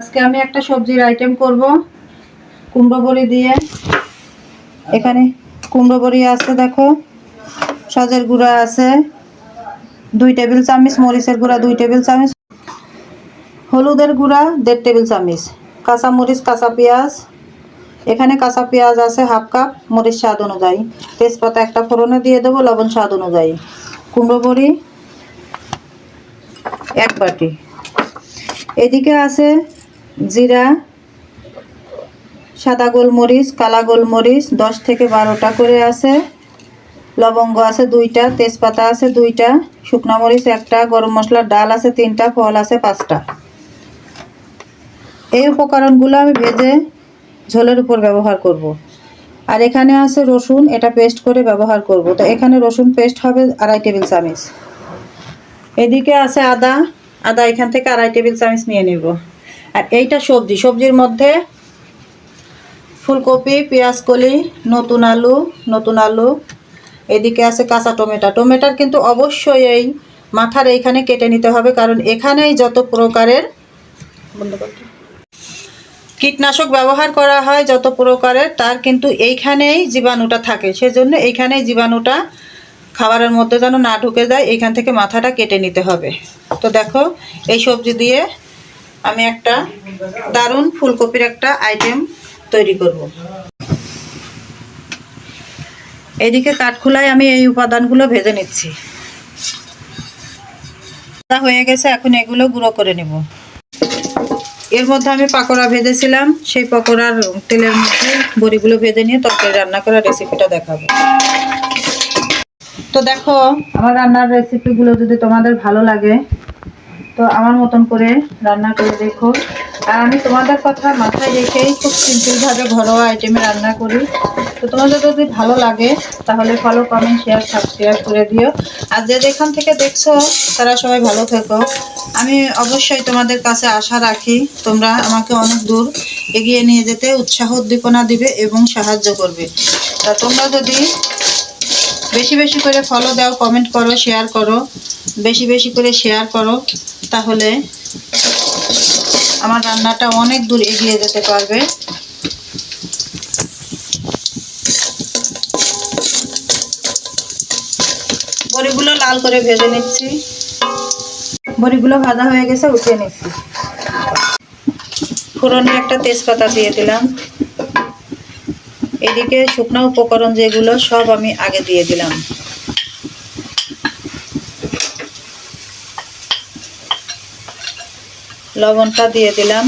আজকে আমি একটা সবজির আইটেম করব, কুমড়ো বড়ি দিয়ে। এখানে কুমড়ো বড়ি আছে, দেখো। সজের গুঁড়া আছে, দুই টেবিল চামচ, মরিচের গুঁড়া দুই টেবিল চামচ, হলুদের গুঁড়া দেড় টেবিল চামচ, কাঁচা মরিচ, কাঁচা পেঁয়াজ। এখানে কাঁচা পেঁয়াজ আছে হাফ কাপ, মরিচ স্বাদ অনুযায়ী। তেজপাতা একটা ফোড়নে দিয়ে দেবো, লবণ স্বাদ অনুযায়ী। কুমড়ো বড়ি এক বাটি। এদিকে আছে জিরা, সাদা গোলমরিচ, কালা গোলমরিচ, দশ থেকে বারোটা করে আছে। লবঙ্গ আছে দুইটা, তেজপাতা আছে দুইটা, শুকনা মরিচ একটা, গরম মশলার ডাল আছে তিনটা, ফল আছে পাঁচটা। এই উপকরণগুলো আমি ভেজে ঝোলের উপর ব্যবহার করব। আর এখানে আছে রসুন, এটা পেস্ট করে ব্যবহার করব। তো এখানে রসুন পেস্ট হবে আড়াই টেবিল চামচ। এদিকে আছে আদা আদা এখান থেকে আড়াই টেবিল চামচ নিয়ে নেব। আর এইটা সবজি, সবজির মধ্যে ফুলকপি, পেঁয়াজ কলি, নতুন আলু নতুন আলু, এদিকে আছে কাঁচা টমেটো। টমেটোর কিন্তু অবশ্যই এই মাথার এইখানে কেটে নিতে হবে, কারণ এখানেই যত প্রকারের কীটনাশক ব্যবহার করা হয়, যত প্রকারের, তার কিন্তু এইখানেই জীবাণুটা থাকে। সেজন্য এইখানেই জীবাণুটা খাবারের মধ্যে যেন না ঢুকে যায়, এইখান থেকে মাথাটা কেটে নিতে হবে। তো দেখো, এই সবজি দিয়ে আমি একটা দারুণ ফুলকপির একটা আইটেম তৈরি করব। এদিকে কাঠখোলায় আমি এই উপাদানগুলো ভেজে নিচ্ছি। হয়ে গেছে, এখন এগুলো গুঁড়ো করে নেব। এর মধ্যে আমি পাকোড়া ভেজেছিলাম, সেই পাকোড়ার তেলের মধ্যে বড়িগুলো ভেজে নিয়ে তরকারি রান্না করার রেসিপিটা দেখাবো। তো দেখো, আমার রান্নার রেসিপিগুলো যদি তোমাদের ভালো লাগে তো আমার মতন করে রান্না করে দেখো। আর আমি তোমাদের কথা মাথায় রেখেই খুব সিম্পলভাবে ঘরোয়া আইটেমে রান্না করি। তো তোমাদের যদি ভালো লাগে, তাহলে ফলো কমেন্ট শেয়ার সাবস্ক্রাইব করে দিও। আর যে যেখান থেকে দেখছ, তারা সবাই ভালো থেকো। আমি অবশ্যই তোমাদের কাছে আশা রাখি, তোমরা আমাকে অনেক দূর এগিয়ে নিয়ে যেতে উৎসাহ, উদ্দীপনা দিবে এবং সাহায্য করবে। তা তোমরা যদি বেশি বেশি করে ফলো দাও কমেন্ট করো শেয়ার করো বেশি বেশি করে শেয়ার করো, তাহলে আমার রান্নাটা অনেক দূর এগিয়ে যেতে পারবে। বড়িগুলো লাল করে ভেজে নিচ্ছি। বড়িগুলো ভাজা হয়ে গেছে, উঠিয়ে নিচ্ছি। ফোড়নে একটা তেজপাতা দিয়ে দিলাম। এদিকে শুকনো উপকরণ যেগুলো সব আমি আগে দিয়ে দিলাম। লবণটা দিয়ে দিলাম।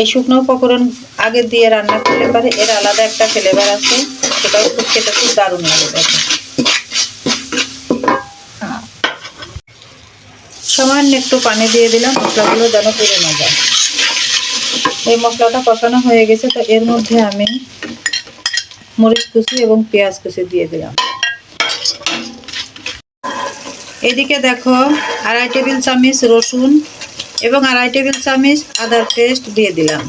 এই শুকনো উপকরণ আগে দিয়ে রান্না করলে পারে, এর আলাদা একটা ফ্লেভার আছে, সেটাও খুব খেতে খুব দারুণ লাগে দেখো। সামান্য একটু পানি দিয়ে দিলাম, মশলাগুলো যেন পুড়ে না যায়। এই মশলাটা কষানো হয়ে গেছে, তো এর মধ্যে আমি মরিচ কুচি এবং পেঁয়াজ কুচি দিয়ে দিলাম। এদিকে দেখো আড়াই টেবিল চামচ রসুন এবং আড়াই টেবিল চামচ আদার পেস্ট দিয়ে দিলাম।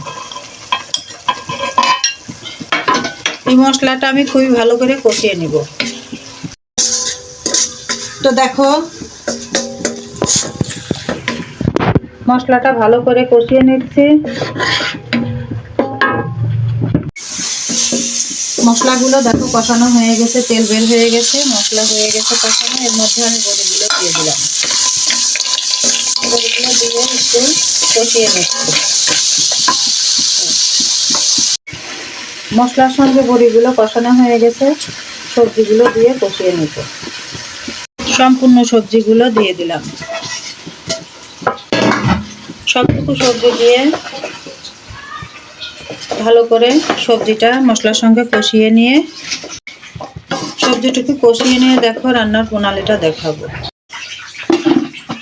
এই মশলাটা আমি খুবই ভালো করে কষিয়ে নিব। তো দেখো, মশলাটা ভালো করে কষিয়ে নিচ্ছি। মশলাগুলো দেখো কষানো হয়ে গেছে, তেল বের হয়ে গেছে, মশলা হয়ে গেছে কষানো, এর মধ্যে আমি বড়িগুলো দিয়ে দিলাম। মশলার সঙ্গে বড়িগুলো কষানো হয়ে গেছে। সবজিগুলো দিয়ে কষিয়ে নিত সম্পূর্ণ সবজিগুলো দিয়ে দিলাম। সবটুকু সবজি দিয়ে ভালো করে সবজিটা মশলার সঙ্গে কষিয়ে নিয়ে, সবজিটুকু কষিয়ে নিয়ে দেখো রান্নার প্রণালীটা দেখাবো।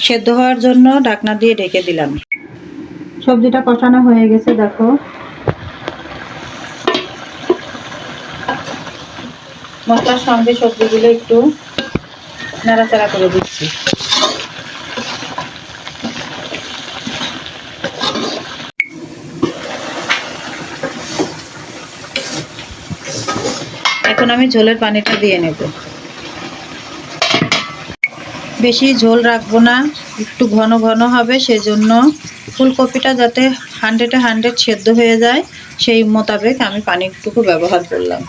সেদ্ধ হওয়ার জন্য ঢাকনা দিয়ে ঢেকে দিলাম। সবজিটা কষানো হয়ে গেছে, দেখো। মশলার সঙ্গে সবজিগুলো একটু নাড়াচাড়া করে দিচ্ছি। এখন আমি ঝোলের পানিটা দিয়ে নেব। বেশি ঝোল রাখব না, একটু ঘন ঘন হবে, সেজন্য ফুলকপিটা যাতে হান্ড্রেডে হান্ড্রেড সেদ্ধ হয়ে যায়, সেই মোতাবেক আমি পানি একটুকু ব্যবহার করলাম।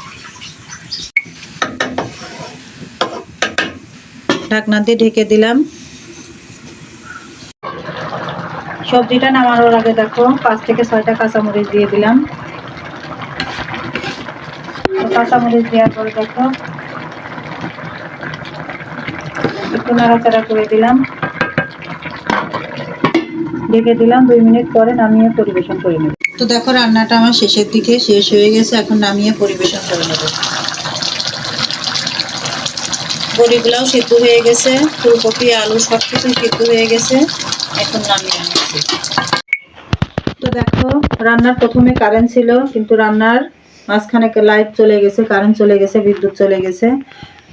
ঢাকনা দিয়ে ঢেকে দিলাম। সবজিটা নামানোর আগে দেখো, পাঁচ থেকে ছয়টা কাঁচামরিচ দিয়ে দিলাম। কাঁচামরিচ দেওয়ার পরে দেখো একটু নাড়াচাড়া করে দিলাম। ঢেকে দিলাম, দুই মিনিট পরে নামিয়ে পরিবেশন করে নেব। তো দেখো, রান্নাটা আমার শেষের দিকে শেষ হয়ে গেছে, এখন নামিয়ে পরিবেশন করে নেব। বড়িগুলাও সেদ্ধ হয়ে গেছে, ফুলকপি, আলু সব কিছু সেদ্ধ হয়ে গেছে, এখন নামিয়ে আনছি। তো দেখো, রান্নার প্রথমে কারেন্ট ছিল, কিন্তু রান্নার মাঝখানে লাইট চলে গেছে কারেন্ট চলে গেছে, বিদ্যুৎ চলে গেছে।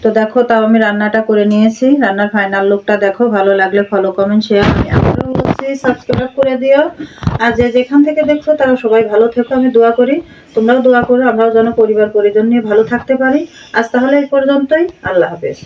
তো দেখো, তাও আমি রান্নাটা করে নিয়েছি। রান্নার ফাইনাল লুকটা দেখো, ভালো লাগলে ফলো কমেন্ট শেয়ার আমি আবারও বলছি সাবস্ক্রাইব করে দিও। আর যে যেখান থেকে দেখছ, তারা সবাই ভালো থেকো, আমি দোয়া করি। তোমরাও দোয়া করো, আমরাও যেন পরিবার পরিজন নিয়ে ভালো থাকতে পারি। আজ তাহলে এই পর্যন্তই, আল্লাহ হাফেজ।